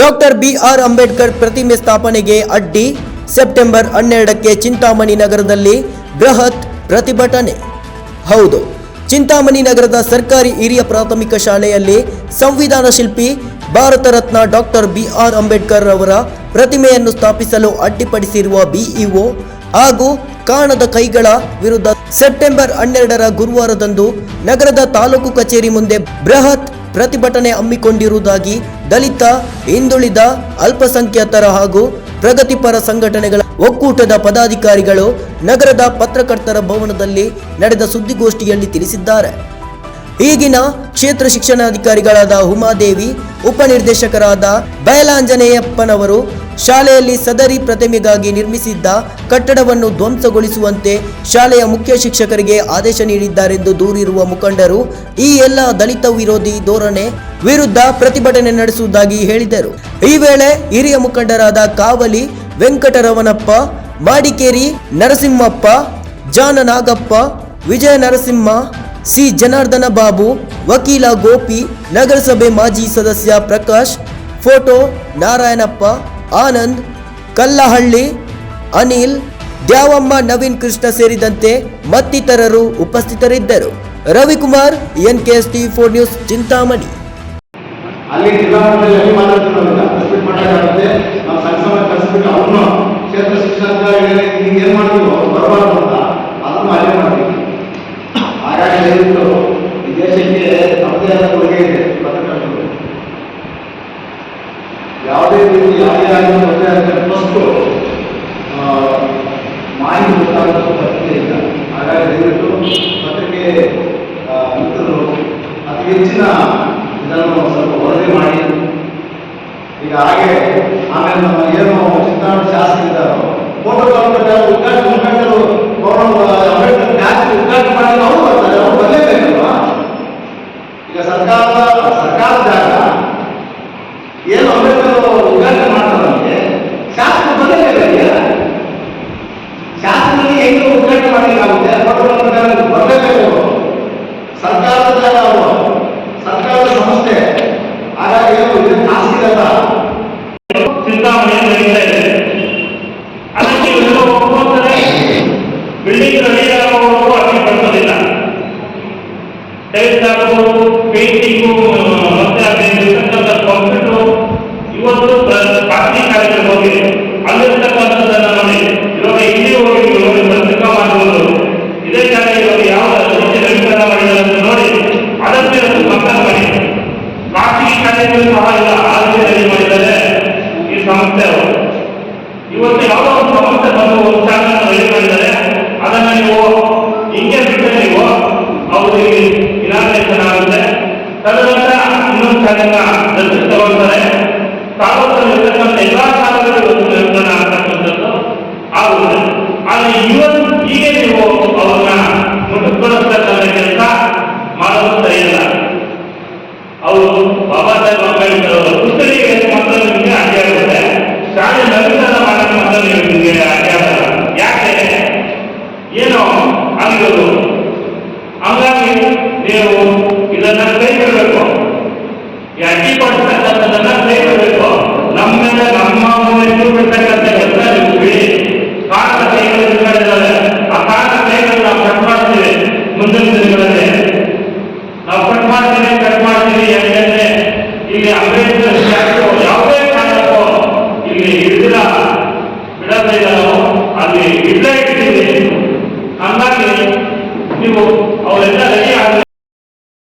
Doctor B R Ambedkar ಪ್ರತಿಮೆ ಸ್ಥಾಪನೆಗೆ ಅಡ್ಡಿ. ಸೆಪ್ಟೆಂಬರ್ ಹನ್ನೆರಡಕ್ಕೆ ಚಿಂತಾಮಣಿ ನಗರದಲ್ಲಿ ಬೃಹತ್ ಪ್ರತಿಭಟನೆ. ಹೌದು, ಚಿಂತಾಮಣಿ ನಗರದ ಸರ್ಕಾರಿ ಹಿರಿಯ ಪ್ರಾಥಮಿಕ ಶಾಲೆಯಲ್ಲಿ ಸಂವಿಧಾನ ಶಿಲ್ಪಿ Bharat Ratna doctor B R Ambedkar ಅವರ ಪ್ರತಿಮೆಯನ್ನು ಸ್ಥಾಪಿಸಲು ಅಡ್ಡಿಪಡಿಸಿರುವ ಬಿಇಒ ಹಾಗೂ ಕಾಣದ ಕೈಗಳ ವಿರುದ್ಧ ಸೆಪ್ಟೆಂಬರ್ ಹನ್ನೆರಡರ ಗುರುವಾರದಂದು ನಗರದ ತಾಲೂಕು ಕಚೇರಿ ಮುಂದೆ ಬೃಹತ್ ಪ್ರತಿಭಟನೆ ಹಮ್ಮಿಕೊಂಡಿರುವುದಾಗಿ ದಲಿತ, ಹಿಂದುಳಿದ, ಅಲ್ಪಸಂಖ್ಯಾತರ ಹಾಗೂ ಪ್ರಗತಿಪರ ಸಂಘಟನೆಗಳ ಒಕ್ಕೂಟದ ಪದಾಧಿಕಾರಿಗಳು ನಗರದ ಪತ್ರಕರ್ತರ ಭವನದಲ್ಲಿ ನಡೆದ ಸುದ್ದಿಗೋಷ್ಠಿಯಲ್ಲಿ ತಿಳಿಸಿದ್ದಾರೆ. ಈಗಿನ ಕ್ಷೇತ್ರ ಶಿಕ್ಷಣಾಧಿಕಾರಿಗಳಾದ ಉಮಾದೇವಿ, ಉಪನಿರ್ದೇಶಕರಾದ ಬಯಲಾಂಜನೇಯಪ್ಪನವರು ಶಾಲೆಯಲ್ಲಿ ಸದರಿ ಪ್ರತಿಮೆಗಾಗಿ ನಿರ್ಮಿಸಿದ್ದ ಕಟ್ಟಡವನ್ನು ಧ್ವಂಸಗೊಳಿಸುವಂತೆ ಶಾಲೆಯ ಮುಖ್ಯ ಶಿಕ್ಷಕರಿಗೆ ಆದೇಶ ನೀಡಿದ್ದಾರೆಂದು ದೂರಿರುವ ಮುಖಂಡರು ಈ ಎಲ್ಲ ದಲಿತ ವಿರೋಧಿ ಧೋರಣೆ ವಿರುದ್ಧ ಪ್ರತಿಭಟನೆ ನಡೆಸುವುದಾಗಿ ಹೇಳಿದರು. ಈ ವೇಳೆ ಹಿರಿಯ ಮುಖಂಡರಾದ ಕಾವಲಿ ವೆಂಕಟರಮಣಪ್ಪ ಮಾಡಿಕೇರಿ ನರಸಿಂಹಪ್ಪ ಜಾನ ನಾಗಪ್ಪ ವಿಜಯ ನರಸಿಂಹ ಸಿ. ಜನಾರ್ದನ ಬಾಬು, ವಕೀಲ ಗೋಪಿ, ನಗರಸಭೆ ಮಾಜಿ ಸದಸ್ಯ ಪ್ರಕಾಶ್, ಫೋಟೋ ನಾರಾಯಣಪ್ಪ, ಆನಂದ್, ಕಲ್ಲಹಳ್ಳಿ, ಅನಿಲ್, ದ್ಯಾವಮ್ಮ, ನವೀನ್ ಕೃಷ್ಣ ಸೇರಿದಂತೆ ಮತ್ತಿತರರು ಉಪಸ್ಥಿತರಿದ್ದರು. Ravikumar N K S T four news Chintamani ಅಲ್ಲಿ ಕ್ಷೇತ್ರ ಮಟ್ಟದಲ್ಲಿ ಮಾತಾಡ್ತಿರೋದಿಲ್ಲ ಡಿಸ್ಟ್ರಿಕ್ಟ್ ಮಟ್ಟದಾಗುತ್ತೆ ನಾವು ಸಂಘ ಸಮಾಜ ಕಳಿಸ್ಬಿಟ್ಟು ಅವ್ರನ್ನು ಕ್ಷೇತ್ರ ಶಿಕ್ಷಣಾಧಿಕಾರಿಗಳಿಗೆ ಹಿಂಗೆ ಏನು ಮಾಡ್ತೀವಿ ಅವ್ರು ಬರಬಾರ್ದು ಅಂತ ಅದನ್ನು ಅಲ್ಲೇ ಮಾಡ್ತೀವಿ ದಯವಿಟ್ಟು ಈ ದೇಶಕ್ಕೆ ನಮ್ಮದೇ ಆದ ಕೊಡುಗೆ ಇದೆ ಯಾವುದೇ ರೀತಿ ಯಾವುದೇ ಆಗಿನ ತೊಂದರೆ ಆದರೆ ಫಸ್ಟು ಮಾಹಿತಿ ಪತ್ರಿಕೆ ಇಲ್ಲ. ಹಾಗಾಗಿ ದಯವಿಟ್ಟು ಪತ್ರಿಕೆ ಮಿತ್ರರು ಅತಿ ಹೆಚ್ಚಿನ ಇದನ್ನು ಸ್ವಲ್ಪ ವರದಿ ಮಾಡಿ. ಈಗ ಹಾಗೆ, ಆಮೇಲೆ ನಮ್ಮ ಏನು ಚಿಂತಾಮಣಿ ಶಾಸಕ ಇದ್ದಾರೋ, ಫೋಟೋ ತಗೊಂಡ್ರೆ ಉದ್ಘಾಟನೆ ಅಂಬೇಡ್ಕರ್ ಉದ್ಘಾಟನೆ ಬರ್ತಾರೆ ಅವ್ರು ಬರಲೇಬೇಕಲ್ವಾ ಈಗ ಸರ್ಕಾರದ ಸರ್ಕಾರ ಜಾಗ ಏನು ಅಂಬೇಡ್ಕರ್ ಅವರು ಉದ್ಘಾಟನೆ ಮಾಡ್ತಾರಂತೆ ಶಾಸಕರು ಬರಲೇಬೇಕಲ್ಲ ಶಾಸಕರಿಗೆ ಹೆಂಗೆ ಉದ್ಘಾಟನೆ ಮಾಡಲಿಕ್ಕಾಗುತ್ತೆ ಫೋಟೋ ಬರಲೇಬೇಕು ಸರ್ಕಾರದ ಜಾಗ ಅವರು ಸರ್ಕಾರದ ಸಂಸ್ಥೆ ಹಾಗಾಗಿ ಏನು ಇದು ಖಾಸಗಿರಲ್ಲ ಚಿಂತಾಮಣಿ ನಡೀತಾ ಇದೆ ಅದಕ್ಕೆ ಬಿಲ್ಡಿಂಗ್ ಹಾಕೋದು ಪೇಂಟಿಂಗು ಮತ್ತೆ ಅಲ್ಲಿರ್ತಕ್ಕಂಥ ಕಂಪ್ಯೂಟರ್ ಇವತ್ತು ಪ್ರ- ಖಾಸಗಿ ಕಾರ್ಯಗಳಿಗೆ ಹೋಗಿ ಸಂಸ್ಥೆ ಅವರು. ಇವತ್ತು ಯಾವುದೋ ಒಂದು ಸಂಸ್ಥೆ ಬಂದು ಒಂದು ಚಾನಲ್ ರೆಡಿ ಮಾಡಿದ್ದಾರೆ. ಅದನ್ನ ನೀವು ಹಿಂಗೆ ಬಿಟ್ಟರೆ ನೀವು ಅವರಿಗೆ ಇನಾಗ್ರೇಷನ್ ಆಗುತ್ತೆ ತದನಂತರ ಇನ್ನೊಂದು ಚಾನಲ್ನ ದತ್ತು ತಗೊಳ್ತಾರೆ ತಾಲೂಕಲ್ಲಿರ್ತಕ್ಕಂಥ ಎಲ್ಲಾ ಶಾಲೆಗಳು ಇವತ್ತು ನಿರ್ಮಾಣ ಆಗ್ತಕ್ಕಂಥದ್ದು ಆಗುತ್ತೆ ಆದರೆ ಇವತ್ತು ಹೀಗೆ ನೀವು ಅವ್ರನ್ನ ಮುಟ್ಟುಗೊಳಿಸ್ತಕ್ಕಂಥ ಕೆಲಸ ಮಾಡೋದು ಸರಿಯಲ್ಲ ಅವರು ಬಾಬಾ ಸಾಹೇಬ್ ಅಂಬೇಡ್ಕರ್ ಅವರ ಪುಸ್ತಕಿಗೆ ಮಾತ್ರ ನಿಮಗೆ ಅಡ್ಡಿ ಆಗುತ್ತೆ ಶಾಲೆ ನವೀಕರಣ ಮಾಡಕ್ಕೆ ಮಾತ್ರ ನಿಮಗೆ ಅಡ್ಡಿ ಆಗಲ್ಲ ಯಾಕೆ ಏನೋ ಆಗಿರೋದು ಹಂಗಾಗಿ ನೀವು ಇದನ್ನ ಕೈಗೊಳ್ಳಬೇಕು ಯಾಕೆ ಅಡ್ಡಿ ಪಡಿಸ್ತಕ್ಕಂಥದ್ದನ್ನ ಕೈಗೊಳ್ಳಬೇಕು ನಮ್ಮ ಮೇಲೆ ನಮ್ಮ ಮೇಲೆ ಬಿಡ್ತಕ್ಕಂಥ ಕೆಲಸ ನೀವು ಬಿಡಿ ಕಾರಣ ಕೈಗಳು ಇದ್ದಾವೆ ಆ ಕಾರಣ ಕೈಗಳು ನಾವು ಕಟ್ ಮಾಡ್ತೀವಿ. ಮುಂದಿನ ದಿನಗಳಲ್ಲಿ ನಾವು ಕಟ್ ಮಾಡ್ತೀವಿ ಕಟ್ ಮಾಡ್ತೀವಿ ಯಾಕೆಂದ್ರೆ ಇಲ್ಲಿ ಅಂಬೇಡ್ಕರ್ ಸ್ಟ್ಯಾಚ್ಯೂ ಯಾವುದೇ ಕಾರಣಕ್ಕೂ ಇಲ್ಲಿ ಹಿಡಿದಿಲ್ಲ. ಬಿಡೋದೇ ಇಲ್ಲ ಅಲ್ಲಿ ಇಡ್ಲೇ